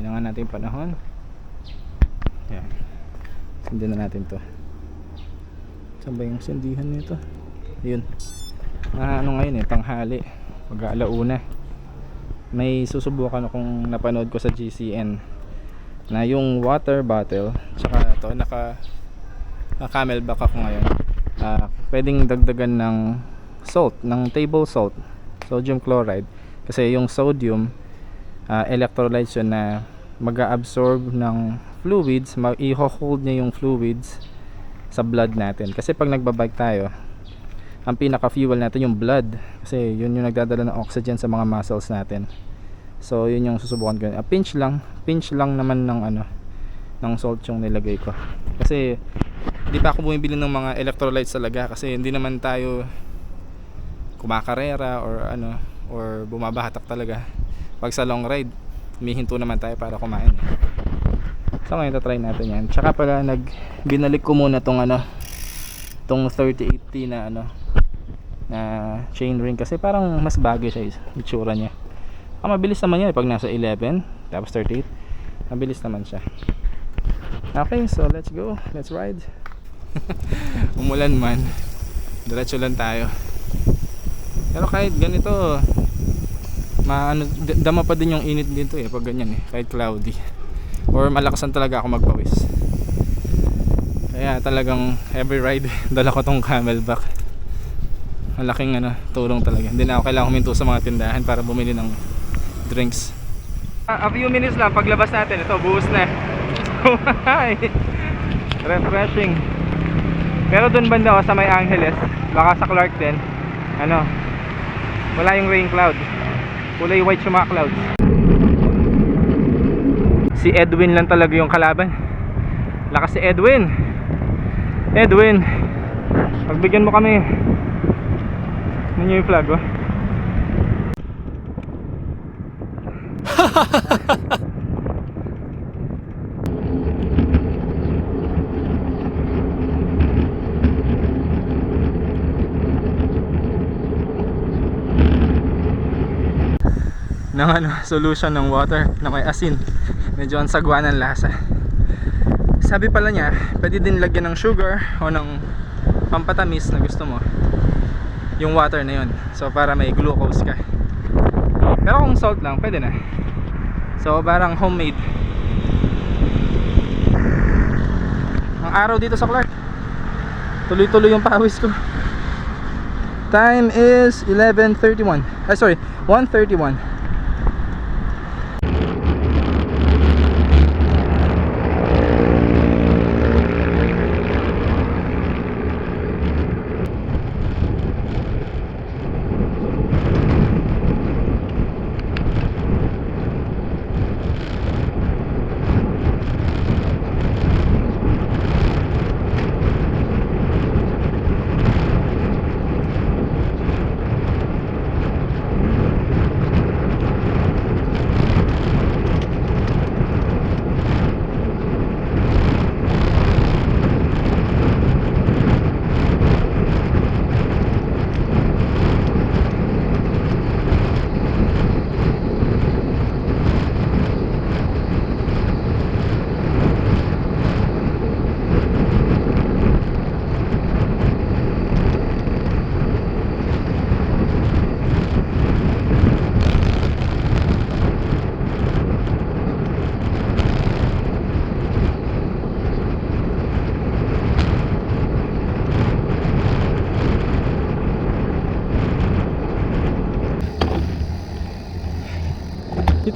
Kailangan natin yung panahon. Yan. Sundin na natin to. Saan ba yung sindihan nito? Ayun. Ah, ano ngayon eh, tanghali. Pag alauna. May susubukan akong napanood ko sa GCN na yung water bottle tsaka to naka na camelback ako ngayon ah pwedeng dagdagan ng salt ng table salt sodium chloride kasi yung sodium ah, electrolytes yun na mag-absorb ng fluids i-hold niya yung fluids sa blood natin. Kasi pag nagbabike tayo ang pinaka fuel natin yung blood. Kasi yun yung nagdadala ng oxygen sa mga muscles natin. So yun yung susubukan ko. A pinch lang. Pinch lang naman ng ano ng salt yung nilagay ko. Kasi di pa ako bumibili ng mga electrolytes talaga? Kasi hindi naman tayo kumakarera or ano or bumabahatak talaga pag sa long ride humihinto naman tayo para kumain. So ngayon try natin yan. Tsaka pala nag binalik ko muna tong ano tong 3080 na ano na chain ring. Kasi parang mas bagay siya itsura niya. Ah, mabilis naman yan eh, pag nasa 11 tapos 38 mabilis naman siya. Okay so let's go. Let's ride. Umulan man. Diretso lang tayo. Pero kahit ganito maano dama pa din yung init dito eh pag ganyan eh kahit cloudy. Or malakasan talaga ako magpawis. Kaya talagang every ride dala ko tong camelback. Malaking ano tulong talaga. Hindi na ako kailangan huminto sa mga tindahan para bumili ng drinks. A few minutes lang paglabas natin. Ito buhos na Hi! refreshing. Pero dun banda oh, sa may Angeles. Baka sa Clark din. Ano? Wala yung rain cloud kulay white yung mga clouds. Si Edwin lang talaga yung kalaban. Lakas si Edwin. Edwin pagbigyan mo kami. Ninyo yung flag oh ng ano, solution ng water na may asin. Medyo ang sagwa ng lasa. Sabi pala niya pwede din lagyan ng sugar o ng pampatamis na gusto mo. Yung water na yun. So para may glucose ka. Pero kung salt lang pwede na. So parang homemade. Ang araw dito sa Clark. Tuloy tuloy yung pawis ko. Time is 11.31 ay sorry 1.31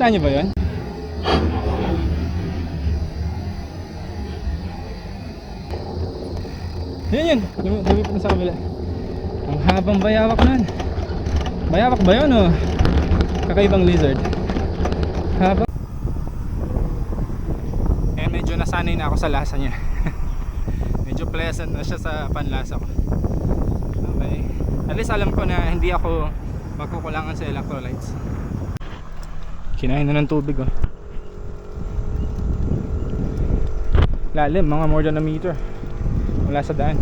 Kita niyo ba yun? Yun yun, Lumi- lumipad na sa kabila. Ang habang bayawak nun. Bayawak ba yun o? Kakaibang lizard. Habang Eh medyo nasanay na ako sa lasa niya. Medyo pleasant na siya sa panlasa ko. Okay. At least alam ko na hindi ako magkukulangan sa electrolytes Kinain na ng tubig oh. Lalim, mga more than a meter. Wala sa daan.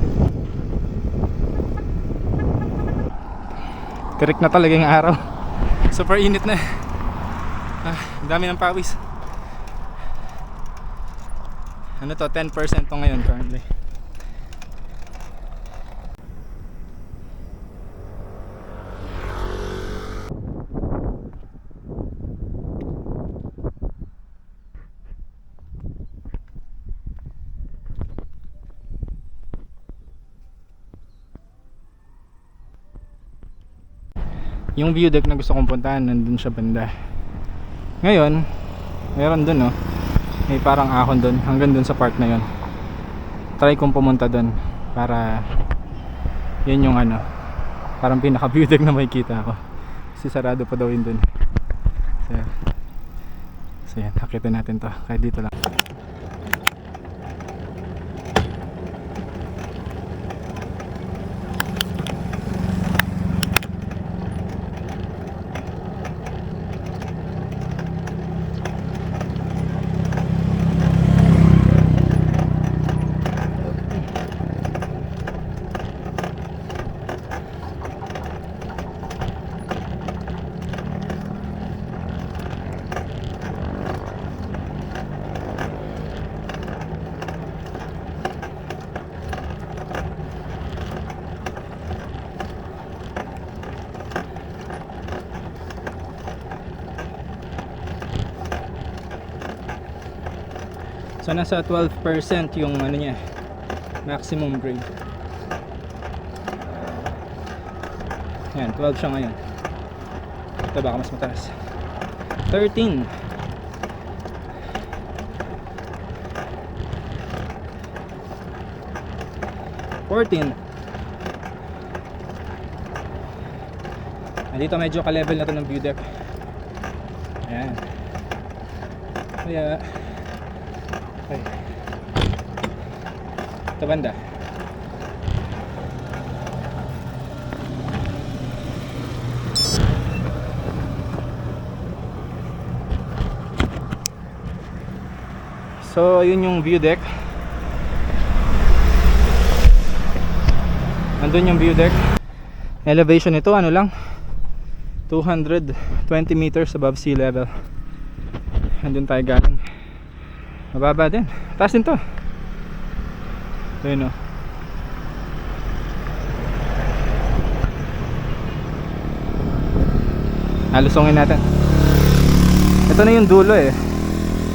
Tirik na talaga yung araw. Super init na. Ah, dami ng pawis. Ano to, 10% to ngayon currently. Yung view deck na gusto kong puntahan, nandun siya banda. Ngayon, meron dun oh. May parang ahon dun, hanggang dun sa part na yun. Try kong pumunta dun para yun yung ano, parang pinaka view deck na makikita ko. Kasi sarado pa daw yun dun. So, so yan, hakitin natin to. Kahit dito lang. So nasa 12% yung ano niya maximum grade. Yan, 12 siya ngayon. Ito baka mas mataas. 13. Fourteen. Dito medyo ka-level na to ng view deck. Ayan. Kaya Okay. Ito banda. So, yun yung view deck. Nandun yung view deck. Elevation nito, ano lang? 220 meters above sea level. Nandun tayo galing. Mababa din. Taas din to. Ayun o. Halusungin natin. Ito na yung dulo eh.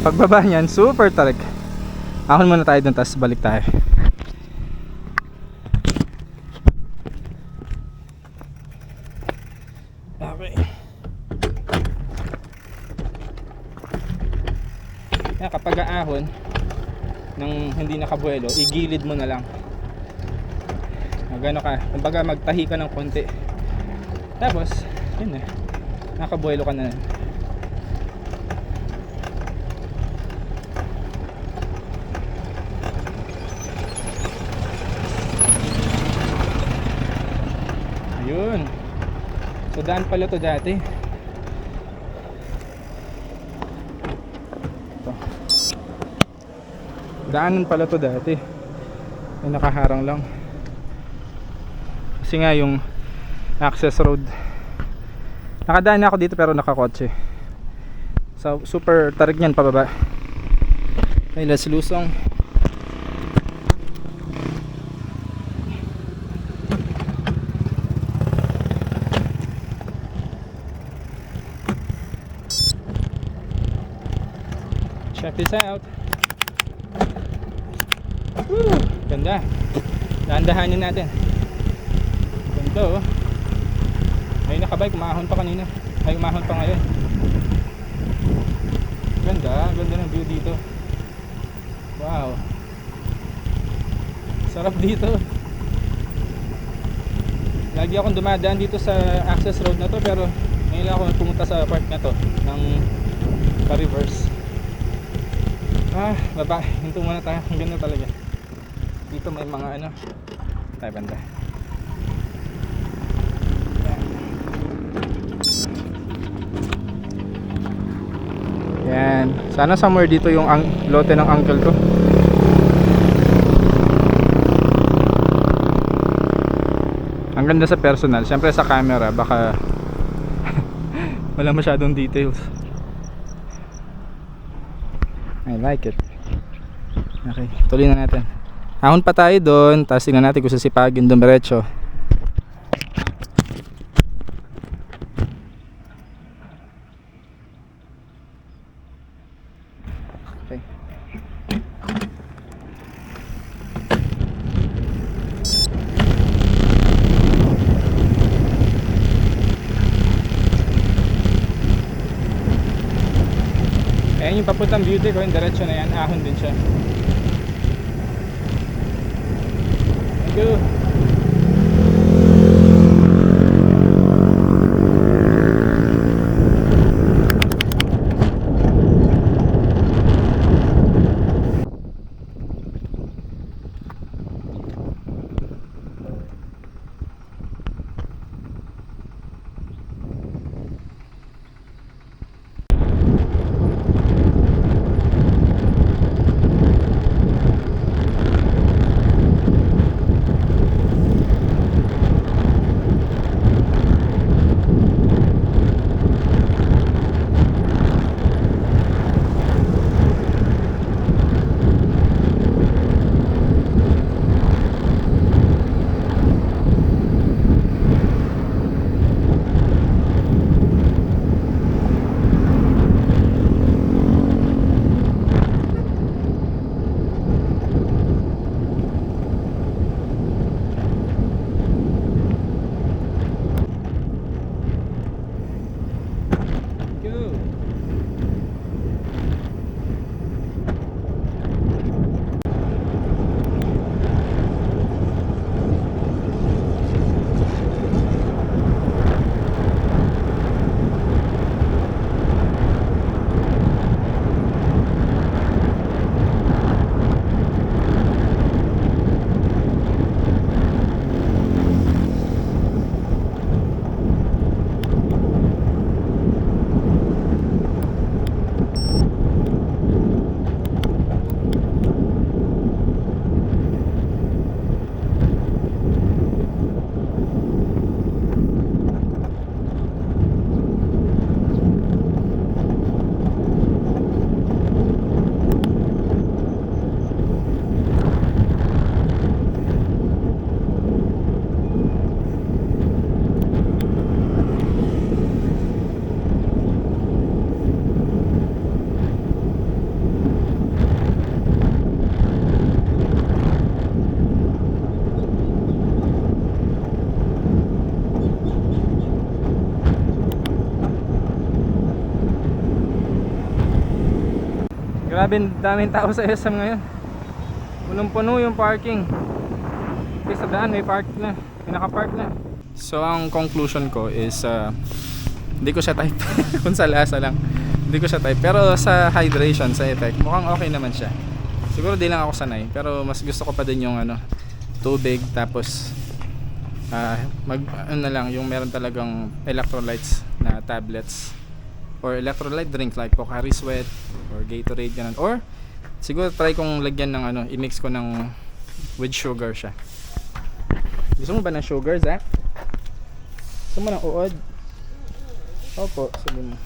Pagbaba niyan, super tarik. Ahon muna tayo dun, tapos balik tayo. Okay. Kaya kapag aahon ng hindi nakabuelo, igilid mo na lang. Magano ka, kumbaga magtahi ka ng konti. Tapos, yun na. Nakabuelo ka na. Ayun. So daan pala to dati. Daanan pala to dati. Ay nakaharang lang. Kasi nga yung access road. Nakadaan na ako dito pero nakakotse. So super tarik niyan pababa. Ay let's lusong. Check this out. Ganda. Dahan-dahanin natin. Ganda oh. May nakabike, umahon pa kanina. Ay, umahon pa ngayon. Ganda, ganda ng view dito. Wow. Sarap dito. Lagi akong dumadaan dito sa access road na to pero ngayon lang ako pumunta sa part na to ng pa-reverse. Ah, baba. Hinto muna tayo. Ang ganda talaga. Dito may mga ano. Tayo banda. Yan. Sana somewhere dito yung ang lote ng uncle ko. Ang ganda sa personal. Siyempre sa camera baka wala masyadong details. I like it. Okay, tuloy na natin. Ahon pa tayo doon, tapos tingnan natin kung sasipagin dumiretso. Okay. Ayan yung papuntang beauty ko, yung diretso na yan, ahon din siya. 哥。Grabe, daming tao sa SM ngayon. Punong-puno yung parking. Okay, sa daan may park na. May naka-park na. So, ang conclusion ko is uh, hindi ko siya type. Kung sa lasa lang. Hindi ko siya type. Pero sa hydration, sa effect, mukhang okay naman siya. Siguro di lang ako sanay. Pero mas gusto ko pa din yung ano, tubig. Tapos, ah mag, ano na lang, yung meron talagang electrolytes na tablets or electrolyte drink like Pocari Sweat or Gatorade ganun or siguro try kong lagyan ng ano i-mix ko ng with sugar siya gusto mo ba ng sugar Zach? gusto mo ng uod? opo sabi mo